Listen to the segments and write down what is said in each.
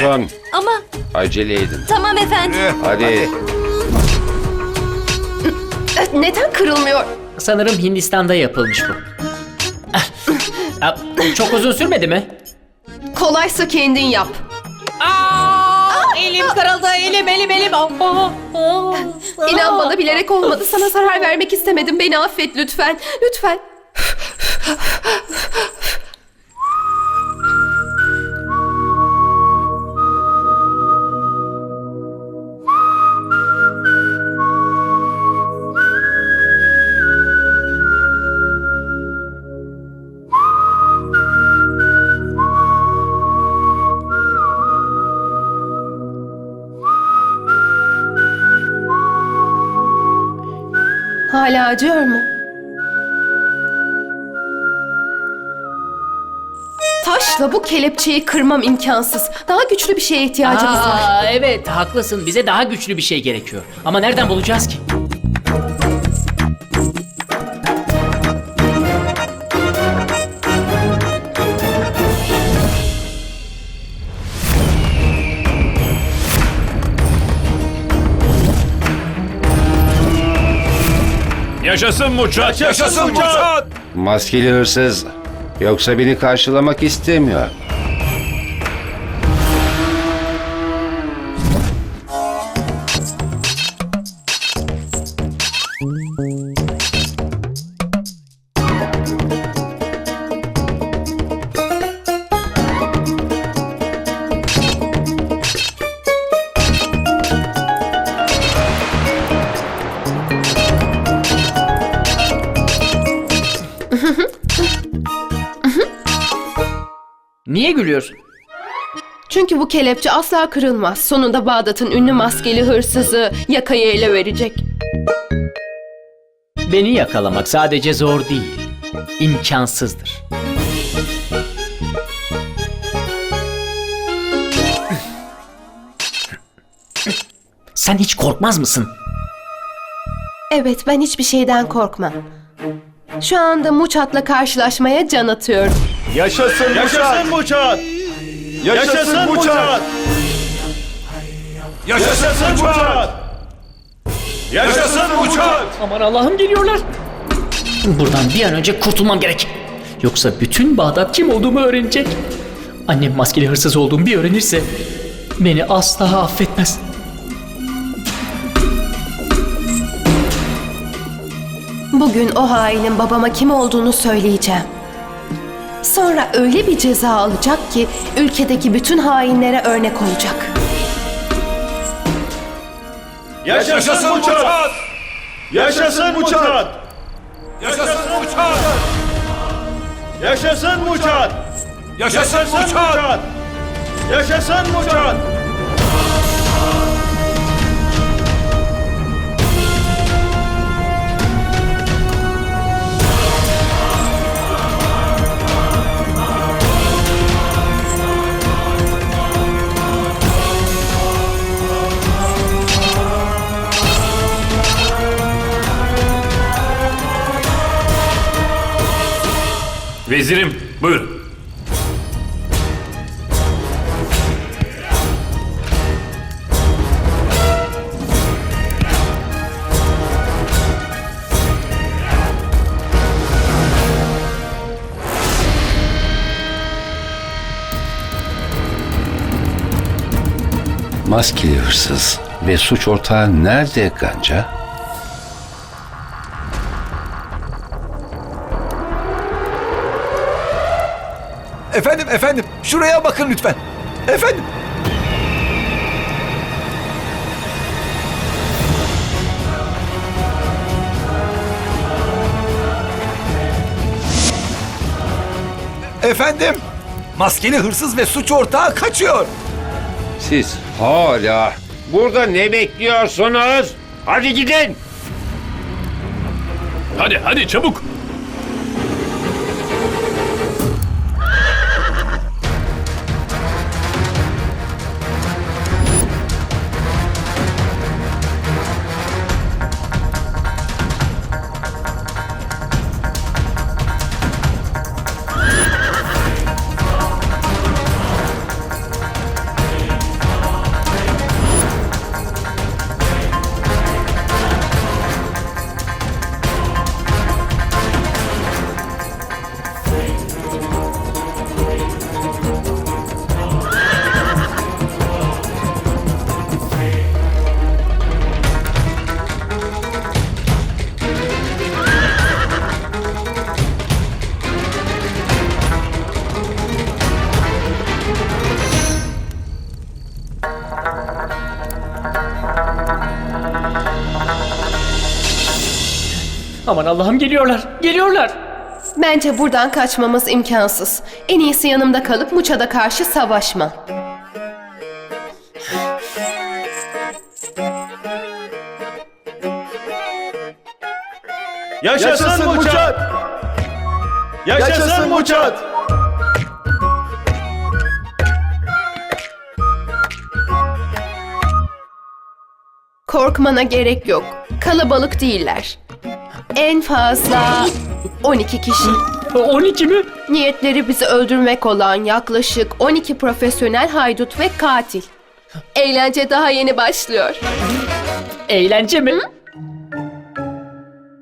Garson Ama acele edin. tamam efendim. Hadi. E, Neden kırılmıyor? Sanırım Hindistan'da yapılmış bu. Ah, ah, Çok uzun sürmedi mi? Kolaysa kendin yap. elim kırıldı, elim, elim, elim. İnan bana bilerek olmadı. Sana zarar vermek istemedim. Beni affet lütfen. Lütfen. Hala acıyor mu? Taşla bu kelepçeyi kırmam imkansız. Daha güçlü bir şeye ihtiyacımız var. Aa, evet haklısın. Bize daha güçlü bir şey gerekiyor. Ama nereden bulacağız ki? Yaşasın Muçat! Yaşasın Muçat! Maskeli hırsız. Yoksa beni karşılamak istemiyor. Niye gülüyorsun? Çünkü bu kelepçe asla kırılmaz. Sonunda Bağdat'ın ünlü maskeli hırsızı yakayı ele verecek. Beni yakalamak sadece zor değil, imkansızdır. Sen hiç korkmaz mısın? Evet ben hiçbir şeyden korkmam. Şu anda Muçat'la karşılaşmaya can atıyorum. Yaşasın Muçat! Muçat! Yaşasın Muçat! Yaşasın Muçat! Yaşasın Muçat! Aman Allah'ım geliyorlar. Buradan bir an önce kurtulmam gerek. Yoksa bütün Bağdat kim olduğumu öğrenecek. Annem maskeli hırsız olduğumu bir öğrenirse beni asla affetmez. Bugün o hainin babama kim olduğunu söyleyeceğim. Sonra öyle bir ceza alacak ki ülkedeki bütün hainlere örnek olacak. Yaşasın Muçat! Yaşasın Muçat! Yaşasın Muçat! Yaşasın Muçat! Yaşasın Muçat! Yaşasın Muçat! Vezirim, buyurun. Maskeli hırsız ve suç ortağı nerede Ganca? Efendim efendim şuraya bakın lütfen. Efendim. Efendim. Maskeli hırsız ve suç ortağı kaçıyor. Siz hala burada ne bekliyorsunuz? Hadi gidin. Hadi hadi çabuk. Aman Allah'ım geliyorlar. Geliyorlar. Bence buradan kaçmamız imkansız. En iyisi yanımda kalıp Muça'da karşı savaşma. Yaşasın Muçat! Yaşasın Muçat! Korkmana gerek yok. Kalabalık değiller. En fazla 12 kişi. 12 mi? Niyetleri bizi öldürmek olan yaklaşık 12 profesyonel haydut ve katil. Eğlence daha yeni başlıyor. Eğlence mi?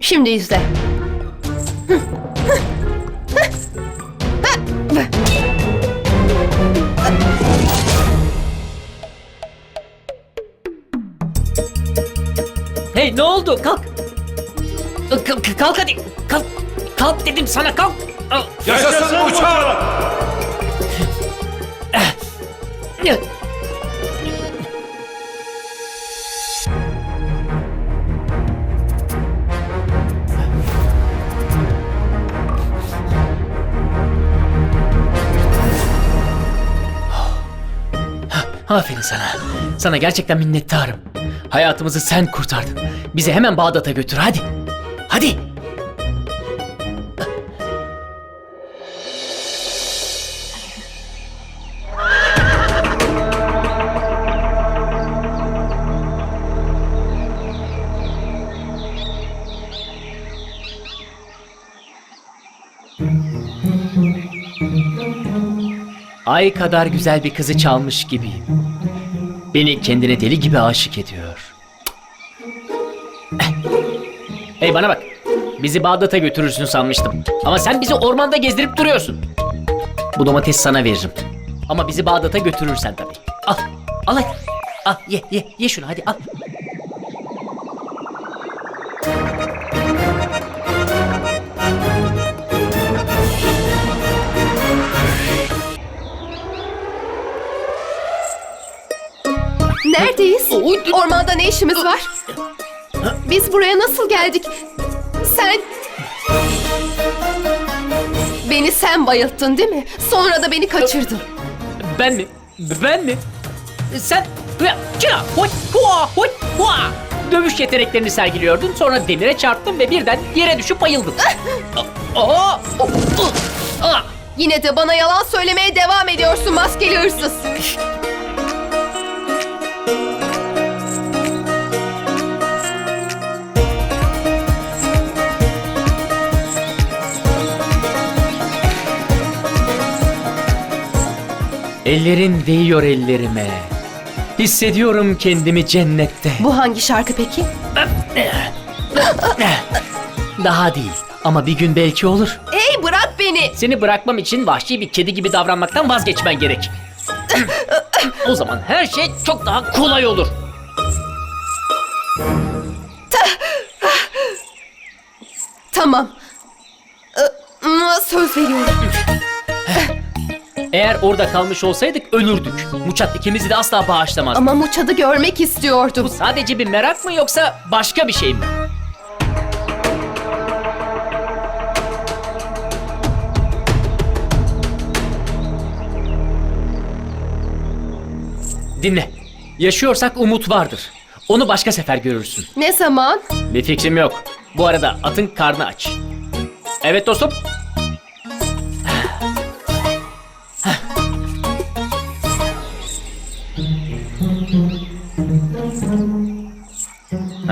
Şimdi izle. Hey ne oldu? Kalk. Kalk, hadi. Kalk. Kalk dedim sana kalk. Yaşasın Muçat! Aferin sana. Sana gerçekten minnettarım. Hayatımızı sen kurtardın. Bizi hemen Bağdat'a götür hadi. Hadi. Ay kadar güzel bir kızı çalmış gibiyim. Beni kendine deli gibi aşık ediyor. Hey bana bak. Bizi Bağdat'a götürürsün sanmıştım. Ama sen bizi ormanda gezdirip duruyorsun. Bu domatesi sana veririm. Ama bizi Bağdat'a götürürsen tabii. Al. Al hadi. Al ye ye ye şunu hadi al. Neredeyiz? Ormanda ne işimiz var? Biz buraya nasıl geldik? Sen... Beni sen bayılttın değil mi? Sonra da beni kaçırdın. Ben mi? Ben mi? Sen Çıra, hoy, hua, hoy, hua. Dövüş yeteneklerini sergiliyordun. Sonra demire çarptın ve birden yere düşüp bayıldın. Aa! Yine de bana yalan söylemeye devam ediyorsun maskeli hırsız. Ellerin değiyor ellerime. Hissediyorum kendimi cennette. Bu hangi şarkı peki? Daha değil ama bir gün belki olur. Hey bırak beni. Seni bırakmam için vahşi bir kedi gibi davranmaktan vazgeçmen gerek. o zaman her şey çok daha kolay olur. Tamam. Ee, Söz veriyorum. Eğer orada kalmış olsaydık ölürdük. Muçat ikimizi de asla bağışlamaz. Ama Muçad'ı görmek istiyordum. Bu sadece bir merak mı yoksa başka bir şey mi? Dinle. Yaşıyorsak umut vardır. Onu başka sefer görürsün. Ne zaman? Bir fikrim yok. Bu arada atın karnı aç. Evet dostum.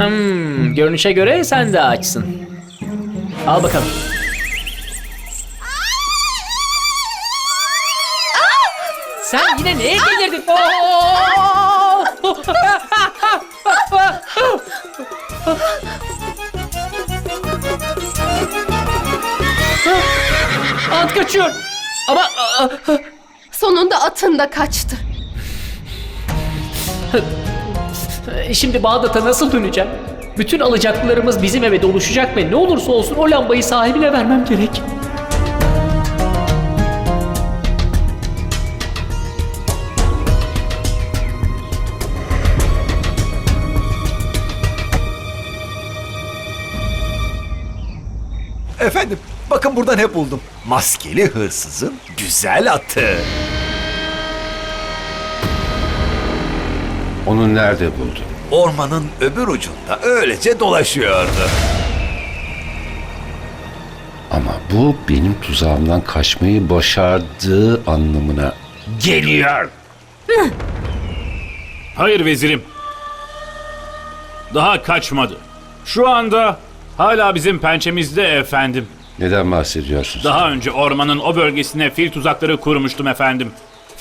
Hmm, görünüşe göre sen de açsın. Al bakalım. Sen yine neye delirdin? Oo! At kaçıyor. Ama aa, Sonunda atın da kaçtı. şimdi Bağdat'a nasıl döneceğim? Bütün alacaklılarımız bizim eve doluşacak ve ne olursa olsun o lambayı sahibine vermem gerek. Efendim bakın burada ne buldum. Maskeli hırsızın güzel atı. Onu nerede buldun? Ormanın öbür ucunda öylece dolaşıyordu. Ama bu benim tuzağımdan kaçmayı başardığı anlamına geliyor. Hayır vezirim. Daha kaçmadı. Şu anda hala bizim pençemizde efendim. Neden bahsediyorsun? Daha önce ormanın o bölgesine fil tuzakları kurmuştum efendim.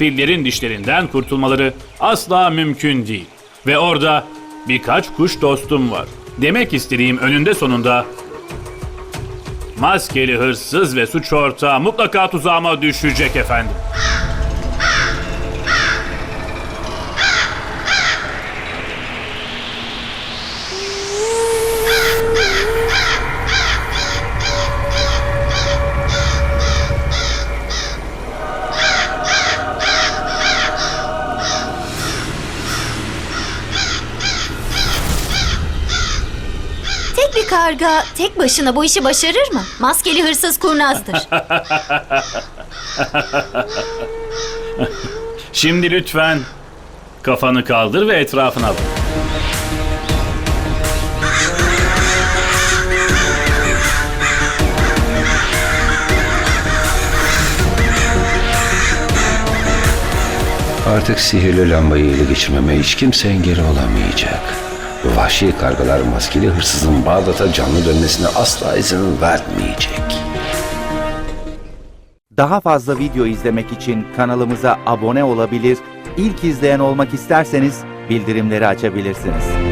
Fillerin dişlerinden kurtulmaları asla mümkün değil. Ve orada birkaç kuş dostum var. Demek istediğim önünde sonunda maskeli hırsız ve suç ortağı mutlaka tuzağıma düşecek efendim. Bir karga tek başına bu işi başarır mı? Maskeli hırsız kurnazdır. Şimdi lütfen kafanı kaldır ve etrafına bak. Artık sihirli lambayı ele geçirmeme hiç kimse engel olamayacak. Vahşi kargalar maskeli hırsızın Bağdat'a canlı dönmesine asla izin vermeyecek. Daha fazla video izlemek için kanalımıza abone olabilir, ilk izleyen olmak isterseniz bildirimleri açabilirsiniz.